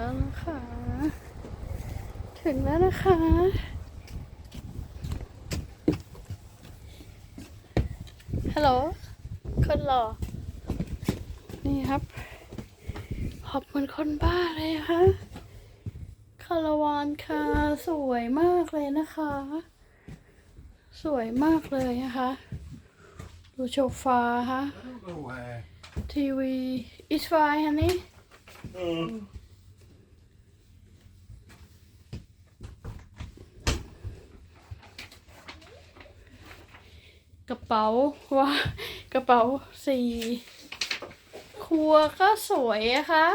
แล้วนะคะ ถึงแล้วนะคะ ฮัลโหล คนหล่อ นี่ครับหอบเหมือนคนบ้าเลยอะคะคาราวานค่ะ สวยมากเลยนะคะ สวยมากเลยนะคะ ดูโชฟาค่ะ Go away. ทีวี is fine ฮันนี่ กระเป๋าว่ากระเป๋าสีครัวก็สวยอะคะ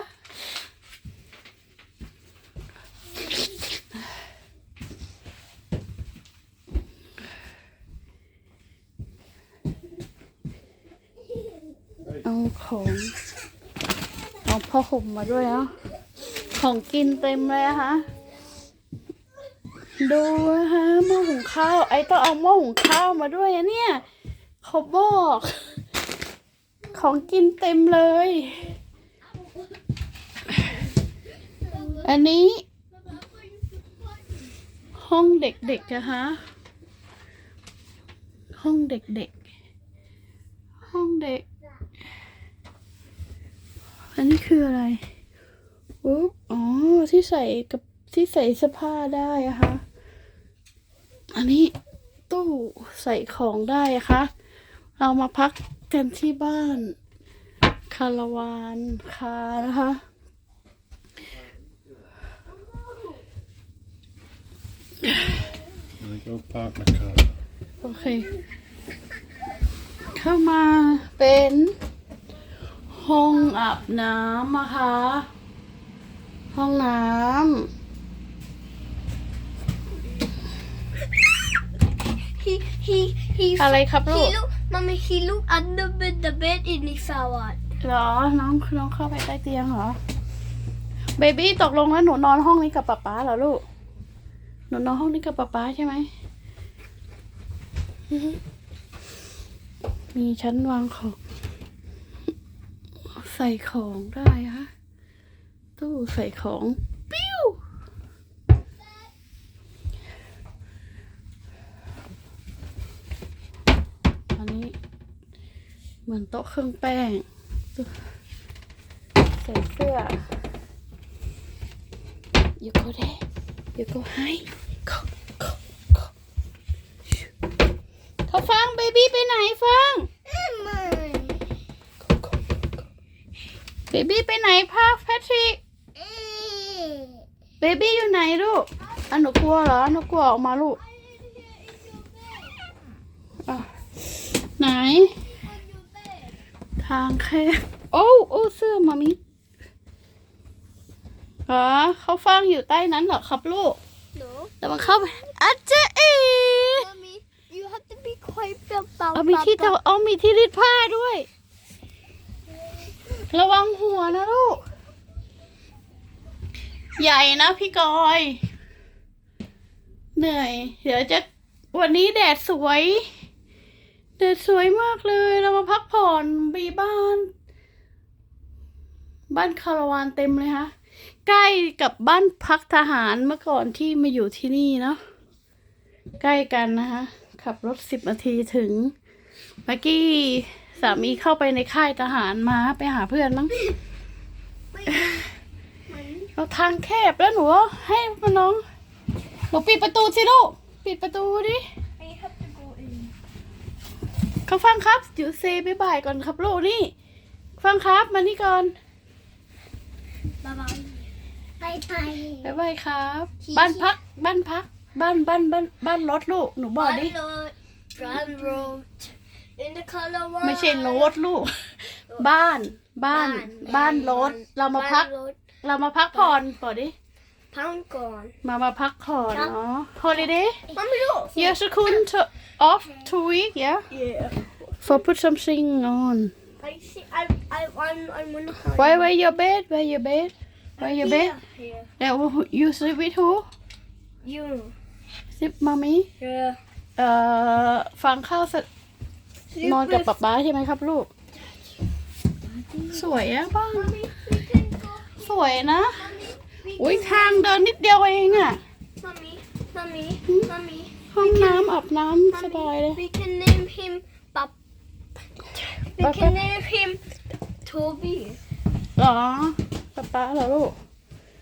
เอาของเอาผ้าห่มมาด้วยเนาะของกินเต็มเลยอะคะ ดูนะคะหม้อหุงข้าว ไอ้ต้องเอาหม้อหุงข้าวมาด้วยอะเนี่ยเขาบอก ของกินเต็มเลย อันนี้ ห้องเด็กๆนะคะห้องเด็กๆ ห้องเด็ก อันนี้คืออะไรอุ๊บอ๋อ ที่ใส่กับที่ใส่เสื้อผ้าได้อะคะ นนี้ตู้ใส่ของได้อะคะเรามาพักกันที่บ้านคาราวานคานะคะ I go park my car. โอเค เข้ามาเป็นห้องอาบน้ำนะคะ ห้องน้ He he he ำอะไรครับลู he ก look mommy he look under bed the bed in the shower เหรอ น้องน้องเข้าไปใต้เตียงเหรอ เบบี้ตกลงแล้วหนูนอนห้องนี้กับป๊าป๊าเหรอลูก หนูนอนห้องนี้กับป๊าป๊าใช่ไหมอือฮึมีชั้นวางของ ใส่ของได้ฮะตู้ใส่ของ ปิ้ว อันนี้ เหมือนโต๊ะเครื่องแป้ง ใส่เสื้อ you go there you go high go go go เขาฟังเบบี้ไปไหนฟังเบบี้ไปไหนพาแพทริกเบบี้อยู่ไหนลูกอันหนูกลัวเหรอหนูกลัวออกมาลูกอะไหน ทางแคบโอ้โอ้เสื้อมามิอ๋อเขาฟังอยู่ใต้นั้นเหรอครับลูก no แต่มันเข้าไปอาจจะเอ mommy you have to be quiet about เอามีที่เตาเอามีที่รีดผ้าด้วย ระวังหัวนะลูก ใหญ่นะพี่กอย เหนื่อย เดี๋ยวจะวันนี้แดดสวย แดดสวยมากเลยเรามาพักผ่อนมีบ้าน บ้านคาราวานเต็มเลยฮะ ใกล้กับบ้านพักทหารเมื่อก่อนที่มาอยู่ที่นี่เนาะใกล้กันนะคะขับรถสิบนาทีถึงเมื่อกี้สามีเข้าไปในค่ายทหารมาไปหาเพื่อนมั้งเราทางแคบแล้วหนูให้มันน้องหนูปิดประตูสิลูกปิดประตูดิ เขาฟังครับอยู่เซบายบายก่อนครับลูกนี่ ฟังครับมานี่ก่อน bye bye bye bye บายบายครับ บ้านพัก บ้านพัก บ้านบ้านบ้านบ้านรถลูก หนูบอกดิ road run road in the color one ไม่ใช่รถลูก บ้าน บ้าน บ้านรถ เรามาพักรถเรามาพักผ่อนบอกดิ พังก่อน มามาพักผ่อนเนาะ holiday มันไม่รู้ Yes, you couldn't uh, off two week, yeah? yeah For put something on. I see I I I'm I'm gonna Where where your bed? Where your bed? Where your bed? here Yeah, who- you sleep with who? you Sleep mommy? yeah เอ่อฟังข้าวสักนอนกับป๊าป๊าใช่ไหมครับลูก สวยอะบ้าง Mommy, we can go. สวยนะ Mommy, อุ้ยทางเดินนิดเดียวเองอะ Mommy, mommy, mommy. ห้องน้ำอาบน้ำสบายเลย We can name him Pap. We Papa? can name him Toby. เหรอป๊าป๊าเหรอลูก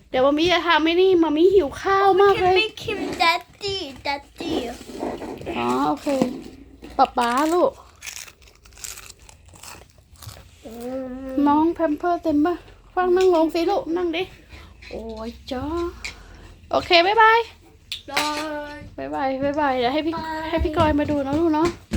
เดี๋ยวมามีจะทำไม่นี่มามีหิวข้าวมาก We เล can ย make him Daddy, Daddy. อ๋อโอเคป๊าป๊าลูก น้องแพมเพิร์สเต็มปะฟังนั่งลงสิลูกนั่งดิ โอ้ยจ้าโอเค บ๊ายบาย Bye. บ๊ายบาย บ๊ายบาย เดี๋ยวให้พี่ Bye ให้พี่กอยมาดูนะลูกเนาะ Bye.